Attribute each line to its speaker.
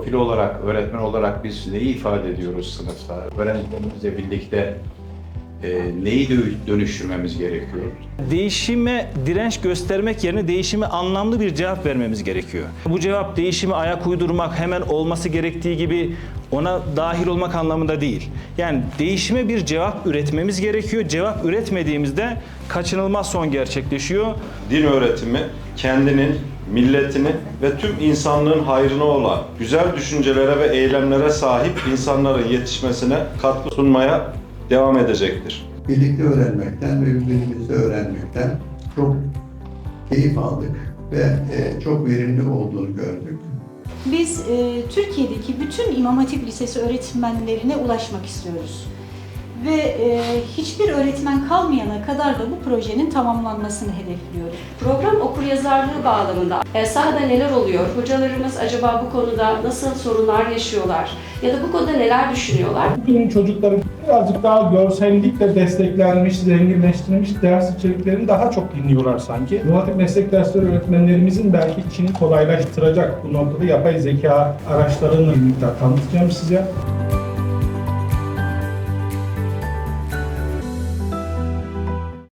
Speaker 1: profili olarak, öğretmen olarak biz neyi ifade ediyoruz sınıfta? Öğrencilerimizle birlikte e, neyi dö- dönüştürmemiz gerekiyor?
Speaker 2: Değişime direnç göstermek yerine değişime anlamlı bir cevap vermemiz gerekiyor. Bu cevap değişime ayak uydurmak, hemen olması gerektiği gibi ona dahil olmak anlamında değil. Yani değişime bir cevap üretmemiz gerekiyor. Cevap üretmediğimizde kaçınılmaz son gerçekleşiyor.
Speaker 3: din öğretimi kendinin, milletinin ve tüm insanlığın hayrına olan güzel düşüncelere ve eylemlere sahip insanların yetişmesine katkı sunmaya devam edecektir.
Speaker 4: birlikte öğrenmekten ve birbirimizi öğrenmekten çok keyif aldık ve e, çok verimli olduğunu gördük.
Speaker 5: Biz e, Türkiye'deki bütün İmam Hatip Lisesi öğretmenlerine ulaşmak istiyoruz. Ve e, hiçbir öğretmen kalmayana kadar da bu projenin tamamlanmasını hedefliyoruz.
Speaker 6: Program okur yazarlığı bağlamında e, sahada neler oluyor? Hocalarımız acaba bu konuda nasıl sorunlar yaşıyorlar? Ya da bu konuda neler düşünüyorlar?
Speaker 7: Bugünün çocukları birazcık daha görsellikle desteklenmiş, zenginleştirilmiş ders içeriklerini daha çok dinliyorlar sanki. Muhatip meslek dersleri öğretmenlerimizin belki işini kolaylaştıracak bu noktada yapay zeka araçlarını bir miktar tanıtacağım size.